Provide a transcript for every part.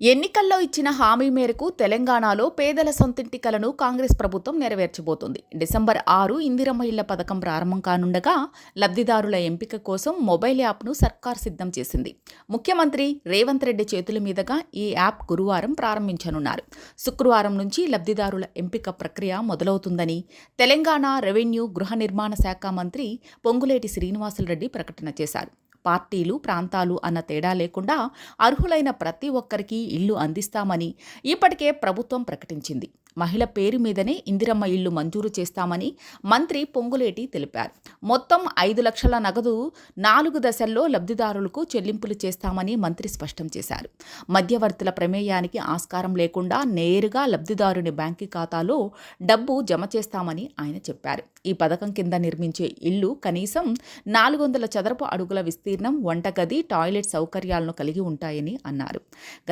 ఎన్నికల్లో ఇచ్చిన హామీ మేరకు తెలంగాణలో పేదల సొంతింటి కలను కాంగ్రెస్ ప్రభుత్వం నెరవేర్చబోతోంది. డిసెంబర్ ఆరు ఇందిరమ్మ ఇళ్ళ పథకం ప్రారంభం కానుండగా లబ్ధిదారుల ఎంపిక కోసం మొబైల్ యాప్ను సర్కార్ సిద్ధం చేసింది. ముఖ్యమంత్రి రేవంత్ రెడ్డి చేతుల మీదుగా ఈ యాప్ గురువారం ప్రారంభించనున్నారు. శుక్రవారం నుంచి లబ్ధిదారుల ఎంపిక ప్రక్రియ మొదలవుతుందని తెలంగాణ రెవెన్యూ గృహ నిర్మాణ శాఖ మంత్రి పొంగులేటి శ్రీనివాసులరెడ్డి ప్రకటన చేశారు. పార్టీలు ప్రాంతాలు అన్న తేడా లేకుండా అర్హులైన ప్రతి ఒక్కరికి ఇల్లు అందిస్తామని ఇప్పటికే ప్రభుత్వం ప్రకటించింది. మహిళ పేరు మీదనే ఇందిరమ్మ ఇల్లు మంజూరు చేస్తామని మంత్రి పొంగులేటి తెలిపారు. మొత్తం ఐదు లక్షల నగదు నాలుగు దశల్లో లబ్ధిదారులకు చెల్లింపులు చేస్తామని మంత్రి స్పష్టం చేశారు. మధ్యవర్తుల ప్రమేయానికి ఆస్కారం లేకుండా నేరుగా లబ్ధిదారుని బ్యాంకు ఖాతాలో డబ్బు జమ చేస్తామని ఆయన చెప్పారు. ఈ పథకం కింద నిర్మించే ఇల్లు కనీసం నాలుగు వందల చదరపు అడుగుల విస్తీర్ణం వంటగది టాయిలెట్ సౌకర్యాలను కలిగి ఉంటాయని అన్నారు.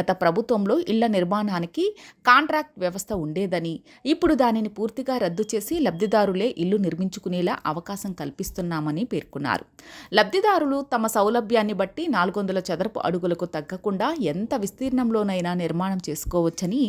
గత ప్రభుత్వంలో ఇళ్ళ నిర్మాణానికి కాంట్రాక్ట్ వ్యవస్థ ఉండేది ఉందని ఇప్పుడు దానిని పూర్తిగా రద్దు చేసి లబ్ధిదారులే ఇల్లు నిర్మించుకునేలా అవకాశం కల్పిస్తున్నామని పేర్కొన్నారు. లబ్ధిదారులు తమ సౌలభ్యాన్ని బట్టి నాలుగు వందల చదరపు అడుగులకు తగ్గకుండా ఎంత విస్తీర్ణంలోనైనా నిర్మాణం చేసుకోవచ్చని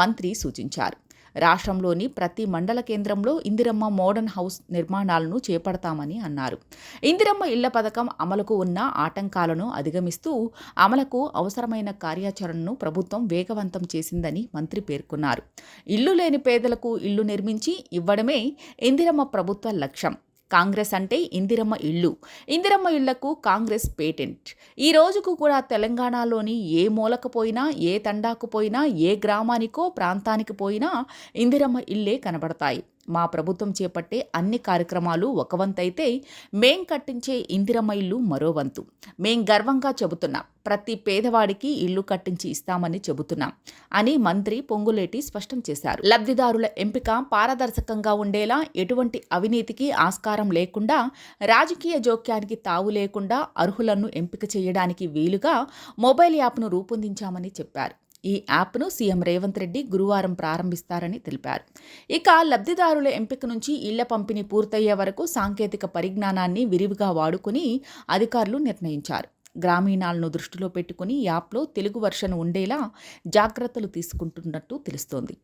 మంత్రి సూచించారు. రాష్ట్రంలోని ప్రతి మండల కేంద్రంలో ఇందిరమ్మ మోడర్న్ హౌస్ నిర్మాణాలను చేపడతామని అన్నారు. ఇందిరమ్మ ఇళ్ళ పథకం అమలుకు ఉన్న ఆటంకాలను అధిగమిస్తూ అమలుకు అవసరమైన కార్యాచరణను ప్రభుత్వం వేగవంతం చేసిందని మంత్రి పేర్కొన్నారు. ఇల్లు లేని పేదలకు ఇల్లు నిర్మించి ఇవ్వడమే ఇందిరమ్మ ప్రభుత్వ లక్ష్యం. కాంగ్రెస్ అంటే ఇందిరమ్మ ఇళ్ళు ఇందిరమ్మ ఇళ్ళకు కాంగ్రెస్ పేటెంట్. ఈ రోజుకు కూడా తెలంగాణలోని ఏ మూలకు పోయినా ఏ తండాకు పోయినా ఏ గ్రామానికో ప్రాంతానికి పోయినా ఇందిరమ్మ ఇల్లే కనబడతాయి. మా ప్రభుత్వం చేపట్టే అన్ని కార్యక్రమాలు ఒక వంతైతే మేం కట్టించే ఇందిరమ్మ ఇల్లు మరో వంతు. మేం గర్వంగా చెబుతున్నాం. ప్రతి పేదవాడికి ఇల్లు కట్టించి ఇస్తామని చెబుతున్నాం అని మంత్రి పొంగులేటి స్పష్టం చేశారు. లబ్ధిదారుల ఎంపిక పారదర్శకంగా ఉండేలా ఎటువంటి అవినీతికి ఆస్కారం లేకుండా రాజకీయ జోక్యానికి తావు లేకుండా అర్హులను ఎంపిక చేయడానికి వీలుగా మొబైల్ యాప్ను రూపొందించామని చెప్పారు. ఈ యాప్ను సీఎం రేవంత్ రెడ్డి గురువారం ప్రారంభిస్తారని తెలిపారు. ఇక లబ్ధిదారుల ఎంపిక నుంచి ఇళ్ళ పంపిణీ పూర్తయ్యే వరకు సాంకేతిక పరిజ్ఞానాన్ని విరివిగా వాడుకుని అధికారులు నిర్ణయించారు. గ్రామీణాలను దృష్టిలో పెట్టుకుని యాప్లో తెలుగు వర్షన్ ఉండేలా జాగ్రత్తలు తీసుకుంటున్నట్టు తెలుస్తోంది.